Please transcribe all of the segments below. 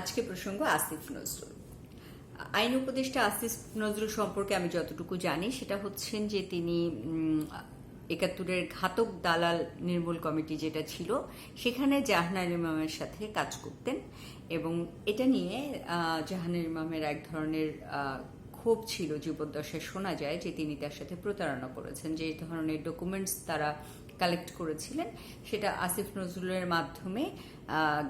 আজকে প্রসঙ্গ আসিফ নজরুল। আইন উপদেষ্টা আসিফ নজরুল সম্পর্কে আমি যতটুকু জানি, সেটা হচ্ছেন যে তিনি একাত্তরের ঘাতক দালাল নির্মূল কমিটি যেটা ছিল, সেখানে জাহানার ইমামের সাথে কাজ করতেন এবং এটা নিয়ে জাহানার ইমামের এক ধরনের ক্ষোভ ছিল জীবদ্দশায় শোনা যায় যে তিনি তার সাথে প্রতারণা করেছেন, যে ধরনের ডকুমেন্টস তারা কালেক্ট করেছিলেন, সেটা আসিফ নজরুলের মাধ্যমে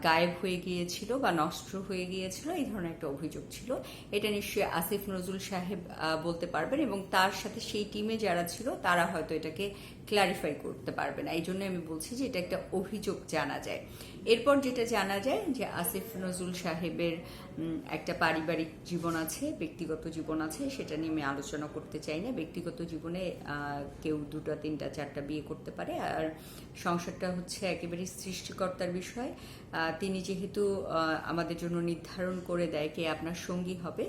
গায়েব হয়ে গিয়েছিল বা নষ্ট হয়ে গিয়েছিল, এই ধরনের একটা অভিযোগ ছিল। এটা নিশ্চয়ই আসিফ নজরুল সাহেব বলতে পারবেন এবং তার সাথে সেই টিমে যারা ছিল, তারা হয়তো এটাকে ক্লারিফাই করতে পারবে না। এই জন্য আমি বলছি যে এটা একটা অভিযোগ জানা যায়। এরপর যেটা জানা যায় যে আসিফ নজরুল সাহেবের একটা পারিবারিক জীবন আছে, ব্যক্তিগত জীবন আছে, সেটা নিয়ে আমি আলোচনা করতে চাই না। ব্যক্তিগত জীবনে কেউ দুটা, তিনটা, চারটা বিয়ে করতে পারে। আর সংসারটা হচ্ছে একেবারে সৃষ্টিকর্তার বিষয়। তিনি যেহেতু আমাদের জন্য নির্ধারণ করে দেয় কে আপনার সঙ্গী হবে,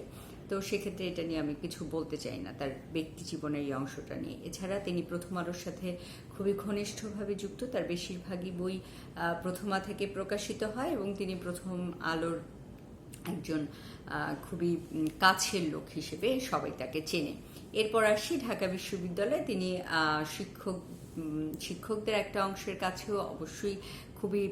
তো সেক্ষেত্রে এটা নিয়ে আমি কিছু বলতে চাই না, তার ব্যক্তি জীবনের এই অংশটা নিয়ে। এছাড়া তিনি প্রথম আলোর সাথে খুবই ঘনিষ্ঠভাবে যুক্ত, তার বেশিরভাগই বই প্রথমা থেকে প্রকাশিত হয় এবং তিনি প্রথম আলোর একজন খুবই কাছের লোক হিসেবে সবাই তাকে চেনে। এরপর আসি ঢাকা বিশ্ববিদ্যালয়ে, তিনি শিক্ষক শিক্ষকদের একটা অংশের কাছেও অবশ্যই খুবই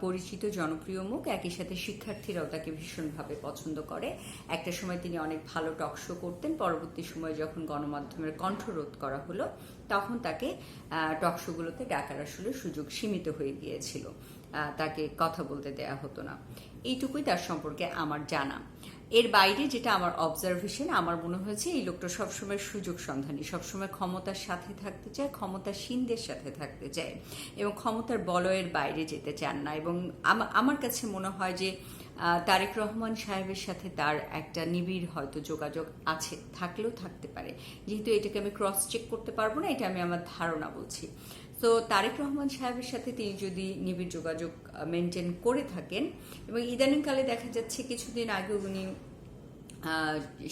পরিচিত, জনপ্রিয় মুখ। একই সাথে শিক্ষার্থীরাও তাকে ভীষণভাবে পছন্দ করে। একটা সময় তিনি অনেক ভালো টকশো করতেন। পরবর্তী সময়ে যখন গণমাধ্যমের কণ্ঠরোধ করা হলো, তখন তাকে টকশোগুলোতে ডাকার আসলে সুযোগ সীমিত হয়ে গিয়েছিল। তাকে কথা বলতে দেয়া হতো না। এইটুকুই তার সম্পর্কে আমার জানা। এর বাইরে যেটা আমার অবজারভেশন আমার মনে হয়েছে এই লোকটা সবসময় সুযোগ সন্ধানী, সবসময় ক্ষমতার সাথে থাকতে চায়, ক্ষমতাসীনদের সাথে থাকতে চায় এবং ক্ষমতার বলয়ের বাইরে যেতে চান না। এবং আমার কাছে মনে হয় যে তারেক রহমান সাহেবের সাথে তার একটা নিবিড় হয়তো যোগাযোগ আছে, থাকলেও থাকতে পারে। যেহেতু এটাকে আমি ক্রস চেক করতে পারব না, এটা আমি আমার ধারণা বলছি। তো তারেক রহমান সাহেবের সাথে তিনি যদি নিবিড় যোগাযোগ মেনটেন করে থাকেন, এবং ইদানিংকালে দেখা যাচ্ছে কিছুদিন আগে উনি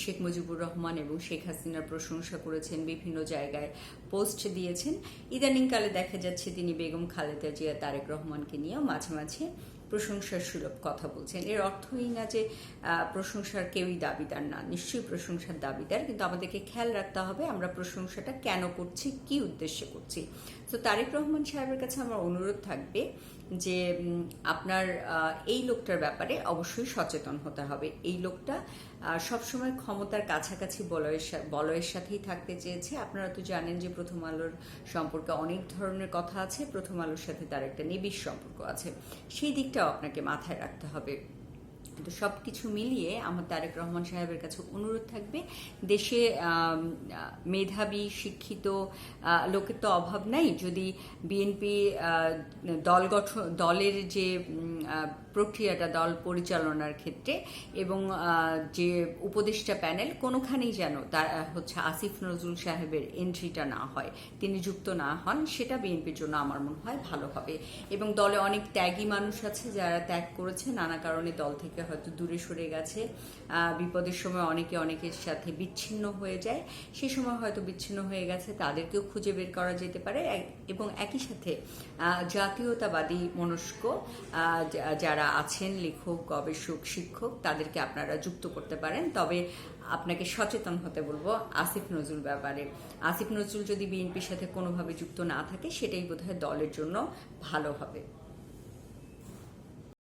শেখ মুজিবুর রহমান এবং শেখ হাসিনার প্রশংসা করেছেন, বিভিন্ন জায়গায় পোস্ট দিয়েছেন। ইদানিংকালে দেখা যাচ্ছে তিনি বেগম খালেদা জিয়া, তারেক রহমানকে নিয়েও মাঝে মাঝে প্রশংসার সুলভ কথা বলছেন। এর অর্থই না যে প্রশংসার কেউই দাবিদার না। নিশ্চয়ই প্রশংসার দাবিদার, কিন্তু আমাদেরকে খেয়াল রাখতে হবে আমরা প্রশংসাটা কেন করছি, কি উদ্দেশ্যে করছি। তো তারেক রহমান সাহেবের কাছে আমার অনুরোধ থাকবে যে আপনার এই লোকটার ব্যাপারে অবশ্যই সচেতন হতে হবে। এই লোকটা সবসময় ক্ষমতার কাছাকাছি বলয়ের বলয়ের সাথেই থাকতে চেয়েছে। আপনারা তো জানেন যে প্রথম আলোর সম্পর্কে অনেক ধরনের কথা আছে, প্রথম আলোর সাথে তার একটা নিবিড় সম্পর্ক আছে। সেই দিকটাও আপনাকে মাথায় রাখতে হবে। তো সব কিছু মিলিয়ে আমার তারেক রহমান সাহেবের কাছে অনুরোধ থাকবে, দেশে মেধাবী, শিক্ষিত লোকের তো অভাব নাই। যদি বিএনপি দল গঠন, দলের যে প্রক্রিয়াটা দল পরিচালনার ক্ষেত্রে এবং যে উপদেষ্টা প্যানেল কোনোখানেই যেন তার হচ্ছে আসিফ নজরুল সাহেবের এন্ট্রিটা না হয় তিনি যুক্ত না হন সেটা বিএনপির জন্য আমার মনে হয় ভালো হবে। এবং দলে অনেক ত্যাগী মানুষ আছে যারা ত্যাগ করেছে নানা কারণে দল থেকে হয়তো দূরে সরে গেছে। বিপদের সময় অনেকে অনেকের সাথে বিচ্ছিন্ন হয়ে যায়। সে সময় হয়তো বিচ্ছিন্ন হয়ে গেছে তাদেরকেও খুঁজে বের করা যেতে পারে। এবং একই সাথে জাতীয়তাবাদী মনস্ক আহ, যা- যারা আছেন, লেখক, গবেষক, শিক্ষক, তাদেরকে আপনারা যুক্ত করতে পারেন। তবে আপনাকে সচেতন হতে বলব আসিফ নজরুল ব্যাপারে। আসিফ নজরুল যদি বিএনপির সাথে কোনোভাবে যুক্ত না থাকে, সেটাই বোধহয় দলের জন্য ভালো হবে।